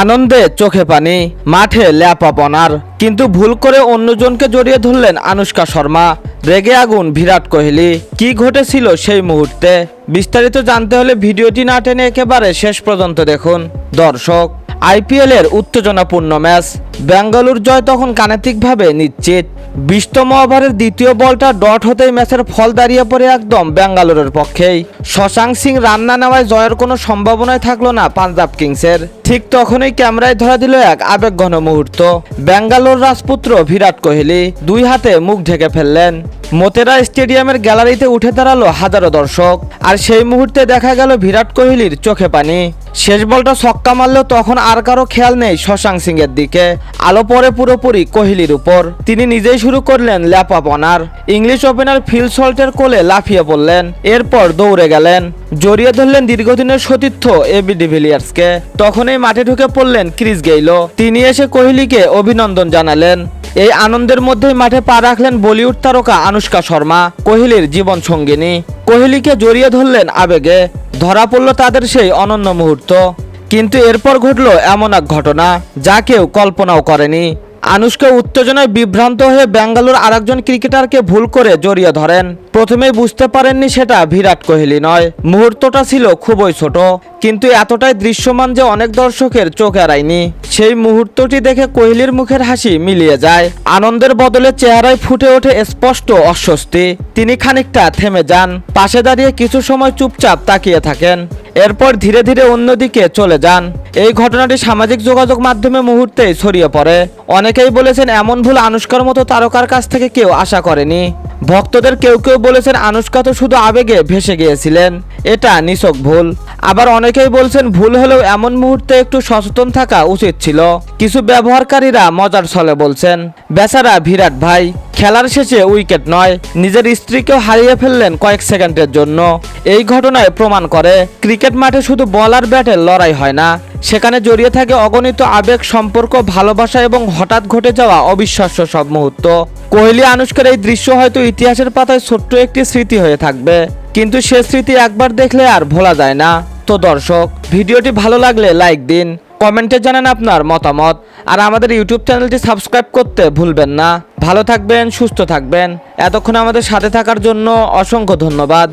আনন্দে চোখে পানি, মাঠে ল্যাপাপনার কিন্তু ভুল করে অন্যজনকে জড়িয়ে ধরলেন আনুষ্কা শর্মা। রেগে আগুন, বিরাট কোহলি। কি ঘটেছিল সেই মুহূর্তে? বিস্তারিত জানতে হলে ভিডিওটি না টেনে একেবারে শেষ পর্যন্ত দেখুন। দর্শক আইপিএল এর উত্তেজনাপূর্ণ ম্যাচ। বেঙ্গালুর জয় তখন গাণিতিকভাবে নিশ্চিত। বিশতম ওভারের দ্বিতীয় বলটা ডট হতেই ম্যাচের ফল দাঁড়িয়ে পড়ে একদম বেঙ্গালুরের পক্ষেই। শশাঙ্ক সিং রান্না নেওয়ায় জয়ের কোনো সম্ভাবনাই থাকল না পাঞ্জাব কিংসের। ঠিক তখনই ক্যামেরায় ধরা দিল এক আবেগঘন মুহূর্ত। বেঙ্গালোর রাজপুত্র বিরাট কোহলি দুই হাতে মুখ ঢেকে ফেললেন। মোতেরা স্টেডিয়ামের গ্যালারিতে উঠে দাঁড়াল হাজারো দর্শক। আর সেই মুহূর্তে দেখা গেল বিরাট কোহলির চোখে পানি। শেষ বলটা ছক্কা মারলেও তখন আর কারও খেয়াল নেই শশাঙ্ক সিং এর দিকে। আলো পরে পুরোপুরি কোহলির উপর। তিনি নিজেই শুরু করলেন ল্যাপাপনার ইংলিশ ওপেনার ফিল সল্টের কোলে লাফিয়ে পড়লেন। এরপর দৌড়ে গেলেন। জড়িয়ে ধরলেন দীর্ঘদিনের সতীর্থ এবি ডিভিলিয়ার্সকে। তখনই মাঠে ঢুকে পড়লেন ক্রিস গেইলো তিনি এসে কোহলিকে অভিনন্দন জানালেন। এই আনন্দের মধ্যেই মাঠে পা রাখলেন বলিউড তারকা আনুষ্কা শর্মা, কোহলির জীবন সঙ্গিনী কোহলিকে জড়িয়ে ধরলেন আবেগে। ধরা পড়ল তাদের সেই অনন্য মুহূর্ত। কিন্তু এরপর ঘটল এমন এক ঘটনা যা কেউ কল্পনাও করেনি। আনুষ্কা উত্তেজনায় বিভ্রান্ত হয়ে বেঙ্গালুর আরেকজন ক্রিকেটারকে ভুল করে জড়িয়ে ধরেন। প্রথমেই বুঝতে পারেননি সেটা বিরাট কোহলি নয়। মুহূর্তটা ছিল খুবই ছোট, কিন্তু এতটাই দৃশ্যমান যে অনেক দর্শকের চোখ এড়ায়নি। সেই মুহূর্তটি দেখে কোহলির মুখের হাসি মিলিয়ে যায়। আনন্দের বদলে চেহারায় ফুটে ওঠে স্পষ্ট অস্বস্তি। তিনি খানিকটা থেমে যান, পাশে দাঁড়িয়ে কিছু সময় চুপচাপ তাকিয়ে থাকেন। এরপর ধীরে ধীরে অন্যদিকে চলে যান। এই ঘটনাটি সামাজিক যোগাযোগ মাধ্যমে মুহূর্তেই ছড়িয়ে পড়ে। অনেকেই বলেছেন, এমন ভুল আনুষ্কার মতো তারকার কাছ থেকে কেউ আশা করেনি। ভক্তদের কেউ কেউ বলেছেন, আনুষ্কা তো শুধু আবেগে ভেসে গিয়েছিলেন, এটা নিছক ভুল। আবার অনেকেই বলছেন, ভুল হলেও এমন মুহূর্তে একটু সচেতন থাকা উচিত ছিল। কিছু ব্যবহারকারীরা মজার ছলে বলছেন, বেচারা বিরাট ভাই, খেলার শেষে উইকেট নয়, নিজের স্ত্রীকেও হারিয়ে ফেললেন কয়েক সেকেন্ডের জন্য। এই ঘটনায় প্রমাণ করে, ক্রিকেট মাঠে শুধু বল আর ব্যাটের লড়াই হয় না সেখানে জড়িয়ে থাকে অগণিত আবেগ, সম্পর্ক, ভালোবাসা এবং হঠাৎ ঘটে যাওয়া অবিশ্বাস্য সব মুহূর্ত। কোহলি আনুষ্কার এই দৃশ্য হয়তো ইতিহাসের পাতায় ছোট্ট একটি স্মৃতি হয়ে থাকবে, কিন্তু সে স্মৃতি একবার দেখলে আর ভোলা যায় না। তো দর্শক, ভিডিওটি ভালো লাগলে লাইক দিন, কমেন্টে জানান আপনার মতামত, আর আমাদের ইউটিউব চ্যানেলটি সাবস্ক্রাইব করতে ভুলবেন না। ভালো থাকবেন, সুস্থ থাকবেন। এতক্ষণ আমাদের সাথে থাকার জন্য অসংখ্য ধন্যবাদ।